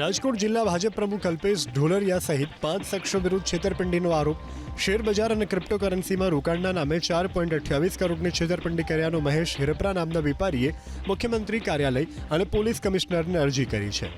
રાજકોટ જિલ્લા ભાજપ પ્રમુખ અલ્પેશ ઢોલરિયા સહિત પાંચ શખ્સો વિરુદ્ધ છેતરપિંડીનો આરોપ. શેરબજાર અને ક્રિપ્ટોકરન્સીમાં રોકાણના નામે ચાર પોઈન્ટ અઠ્યાવીસ કરોડની છેતરપિંડી કર્યાનો મહેશ હિરપરા નામના વેપારીએ મુખ્યમંત્રી કાર્યાલય અને પોલીસ કમિશનરને અરજી કરી છે.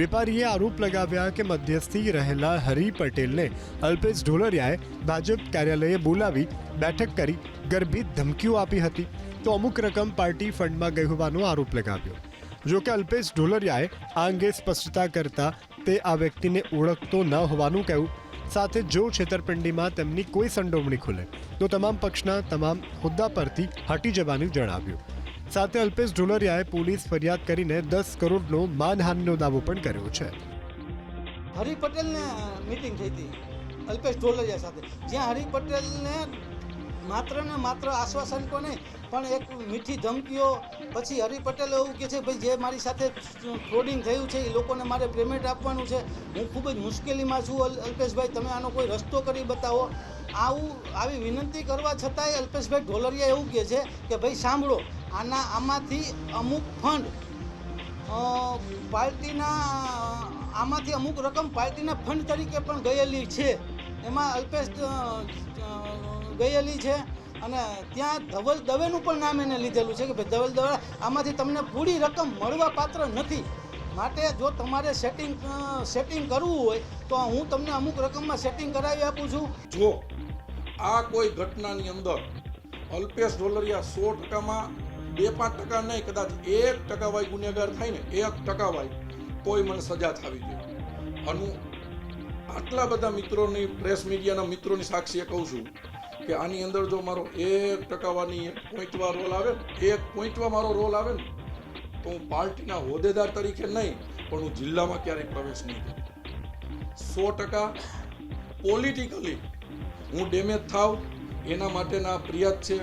વેપારીએ આરોપ લગાવ્યા કે મધ્યસ્થી રહેલા હરિ પટેલને અલ્પેશ ઢોલરિયાએ ભાજપ કાર્યાલયે બોલાવી બેઠક કરી ગર્ભિત ધમકીઓ આપી હતી. તો અમુક રકમ પાર્ટી ફંડમાં ગઈ હોવાનો આરોપ લગાવ્યો. જો કે અલ્પેશ ઢોલરિયાએ આ અંગે સ્પષ્ટતા કરતા તે આ વ્યક્તિને ઓળખતો ન હોવાનું કહ્યું. સાથે જો છેતરપિંડીમાં તેમની કોઈ સંડોવણી ખુલે, તો તમામ પક્ષના તમામ હોદ્દા પરથી હટી જવાનું જણાવ્યું. સાથે અલ્પેશ ઢોલરિયાએ પોલીસ ફરિયાદ કરીને દસ કરોડનો માનહાનિનો દાવો પણ કર્યો છે. હરિ પટેલને મીટિંગ થઈ હતી, અલ્પેશ ઢોલરિયા સાથે. જ્યાં હરિ પટેલને માત્ર ને માત્ર આશ્વાસન કોને, પણ એક મીઠી ધમકીઓ, પછી હરિ પટેલ એવું કહે છે, ભાઈ જે મારી સાથે ફ્રોડિંગ થયું છે, એ લોકોને મારે પેમેન્ટ આપવાનું છે. હું ખૂબ જ મુશ્કેલીમાં છું અલ્પેશભાઈ, તમે આનો કોઈ રસ્તો કરી બતાવો. આવું, આવી વિનંતી કરવા છતાંય અલ્પેશભાઈ ઢોલરિયા એવું કહે છે કે, ભાઈ સાંભળો, આના, આમાંથી અમુક ફંડ પાર્ટીના, આમાંથી અમુક રકમ પાર્ટીના ફંડ તરીકે પણ ગયેલી છે. એમાં અલ્પેશ ગયેલી છે અને ત્યાં ધવલ, દવેનું પણ નામ એને લીધેલું છે કે ભાઈ ધવલ દવે, આમાંથી તમને પૂરી રકમ મળવા પાત્ર નથી. માટે જો તમારે સેટિંગ સેટિંગ કરવું હોય, તો હું તમને અમુક રકમમાં સેટિંગ કરાવી આપું છું. જો આ કોઈ ઘટનાની અંદર અલ્પેશ ડોલરિયા સો ટકામાં, બે પાંચ ટકા નહીં, કદાચ એક ટકા વાય ગુનેગાર થાય ને, એક ટકા વાય, તોય મને સજા થવી જોઈએ. આનું આટલા બધા મિત્રોની પ્રેસ મીડિયાના મિત્રોની સાક્ષીએ કહું છું કે આની અંદર જો મારો એક ટકાવાની એક પોઈન્ટવા રોલ આવે ને, એક પોઈન્ટવા મારો રોલ આવે ને, તો હું પાર્ટીના હોદ્દેદાર તરીકે નહીં, પણ હું જિલ્લામાં ક્યારેય પ્રવેશ નહીં કરું. સો ટકા પોલિટિકલી હું ડેમેજ થાવ એના માટેના ફરિયાદ છે.